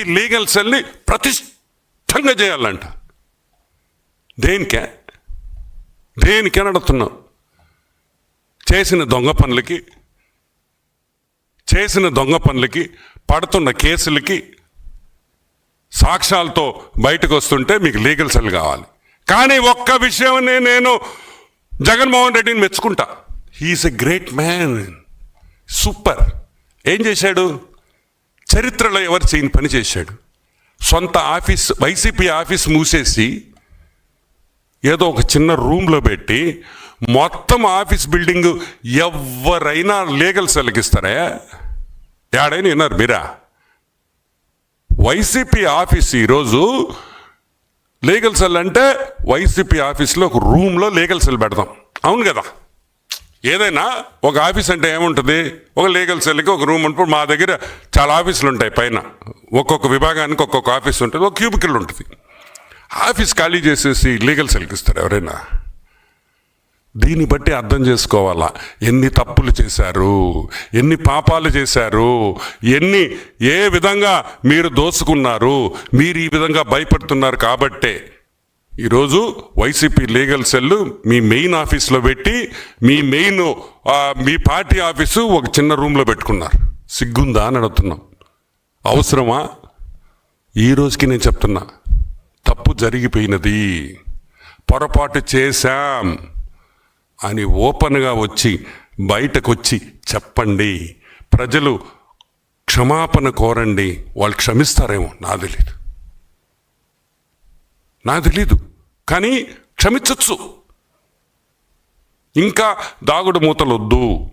YCP legal సెల్ని ప్రతిష్టంగా చేయాలంట. దేనికే? దేనికే నడుతున్నాం చేసిన దొంగ పనులకి చేసిన దొంగ పనులకి పడుతున్న కేసులకి సాక్ష్యాలతో బయటకు వస్తుంటే మీకు లీగల్ సెల్ కావాలి. కానీ ఒక్క విషయమనే నేను జగన్మోహన్ రెడ్డిని మెచ్చుకుంటా. He's a great man. Super. ఏం చేశాడు? చరిత్రలో ఎవరు చేయని పని చేశాడు? సొంత ఆఫీస్ వైసీపీ ఆఫీస్ మూసేసి ఏదో ఒక చిన్న రూమ్లో పెట్టి మొత్తం ఆఫీస్ బిల్డింగ్ ఎవరైనా లీగల్ సెల్కి ఇస్తారా? ఏడైనా విన్నారు మీరా? వైసీపీ ఆఫీస్ ఈరోజు లీగల్ సెల్ అంటే వైసీపీ ఆఫీస్లో ఒక రూమ్లో లీగల్ సెల్ పెడదాం అవును కదా? ఏదైనా ఒక ఆఫీస్ అంటే ఏముంటుంది? ఒక లీగల్ సెల్కి ఒక రూమ్ ఉంటుంది. మా దగ్గర చాలా ఆఫీసులు ఉంటాయి పైన. ఒక్కొక్క విభాగానికి ఒక్కొక్క ఆఫీస్ ఉంటుంది. ఒక క్యూబికల్ ఉంటుంది. ఆఫీస్ ఖాళీ చేసేసి లీగల్ సెల్కి ఇస్తారు ఎవరైనా. దీన్ని బట్టి అర్థం చేసుకోవాలా? ఎన్ని తప్పులు చేశారు? ఎన్ని పాపాలు చేశారు? ఎన్ని ఏ విధంగా మీరు దోసుకున్నారు? మీరు ఈ విధంగా భయపడుతున్నారు కాబట్టే ఈరోజు వైసీపీ లీగల్ సెల్ మీ మెయిన్ ఆఫీస్లో పెట్టి మీ మెయిన్ మీ పార్టీ ఆఫీసు ఒక చిన్న రూమ్లో పెట్టుకున్నారు. సిగ్గుందా అని అడుగుతున్నాం. అవసరమా? ఈ రోజుకి నేను చెప్తున్నా తప్పు జరిగిపోయినది. పొరపాటు చేశాం అని ఓపెన్గా వచ్చి బయటకొచ్చి చెప్పండి. ప్రజలు క్షమాపణ కోరండి. వాళ్ళు క్షమిస్తారేమో నా తెలియదు నాకు తెలీదు. కానీ క్షమించచ్చు. ఇంకా దాగుడు మూతలొద్దు.